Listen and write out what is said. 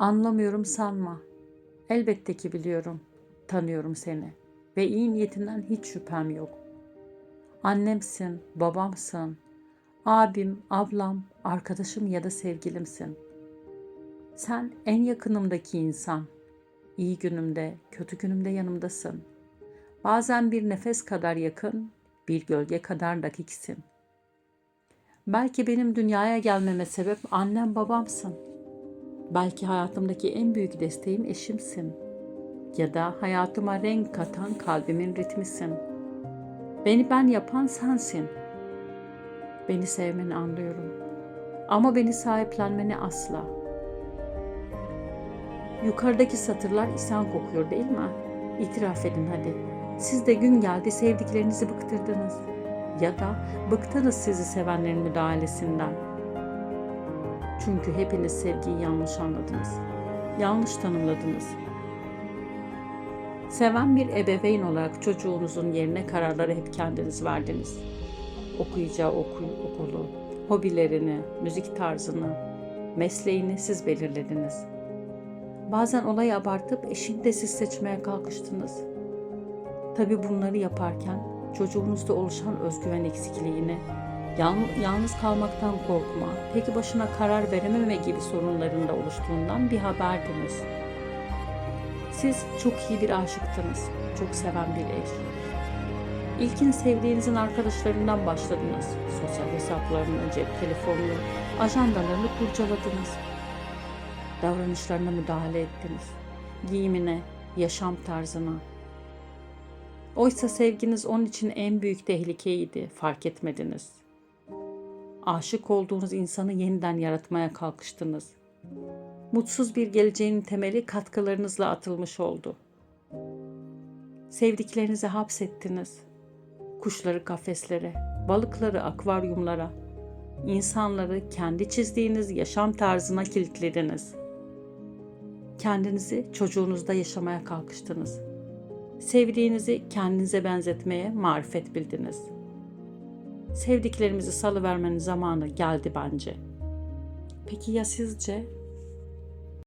Anlamıyorum sanma. Elbette ki biliyorum, tanıyorum seni ve iyi niyetinden hiç şüphem yok. Annemsin, babamsın, abim, ablam, arkadaşım ya da sevgilimsin. Sen en yakınımdaki insan. İyi günümde, kötü günümde yanımdasın. Bazen bir nefes kadar yakın, bir gölge kadar dakiksin. Belki benim dünyaya gelmeme sebep annem babamsın. Belki hayatımdaki en büyük desteğim eşimsin. Ya da hayatıma renk katan kalbimin ritmisin. Beni ben yapan sensin. Beni sevmeni anlıyorum. Ama beni sahiplenmeni asla. Yukarıdaki satırlar isyan kokuyor değil mi? İtiraf edin hadi. Siz de gün geldi sevdiklerinizi bıktırdınız. Ya da bıktınız sizi sevenlerin müdahalesinden. Çünkü hepiniz sevgiyi yanlış anladınız. Yanlış tanımladınız. Seven bir ebeveyn olarak çocuğunuzun yerine kararları hep kendiniz verdiniz. Okuyacağı okul, okulu, hobilerini, müzik tarzını, mesleğini siz belirlediniz. Bazen olayı abartıp eşini de siz seçmeye kalkıştınız. Tabi bunları yaparken çocuğunuzda oluşan özgüven eksikliğini, yalnız kalmaktan korkma, peki başına karar verememe gibi sorunların da oluştuğundan bir haberdiniz. Siz çok iyi bir aşıktınız, çok seven bir eş. İlkin sevdiğinizin arkadaşlarından başladınız. Sosyal hesaplarını, cep telefonunu, ajandalarını kurcaladınız. Davranışlarına müdahale ettiniz. Giyimine, yaşam tarzına. Oysa sevginiz onun için en büyük tehlikeydi, fark etmediniz aşık olduğunuz insanı yeniden yaratmaya kalkıştınız. Mutsuz bir geleceğin temeli katkılarınızla atılmış oldu. Sevdiklerinizi hapsettiniz. Kuşları kafeslere, balıkları akvaryumlara, insanları kendi çizdiğiniz yaşam tarzına kilitlediniz. Kendinizi çocuğunuzda yaşamaya kalkıştınız. Sevdiğinizi kendinize benzetmeye marifet bildiniz.'' Sevdiklerimizi salıvermenin zamanı geldi bence. Peki ya sizce?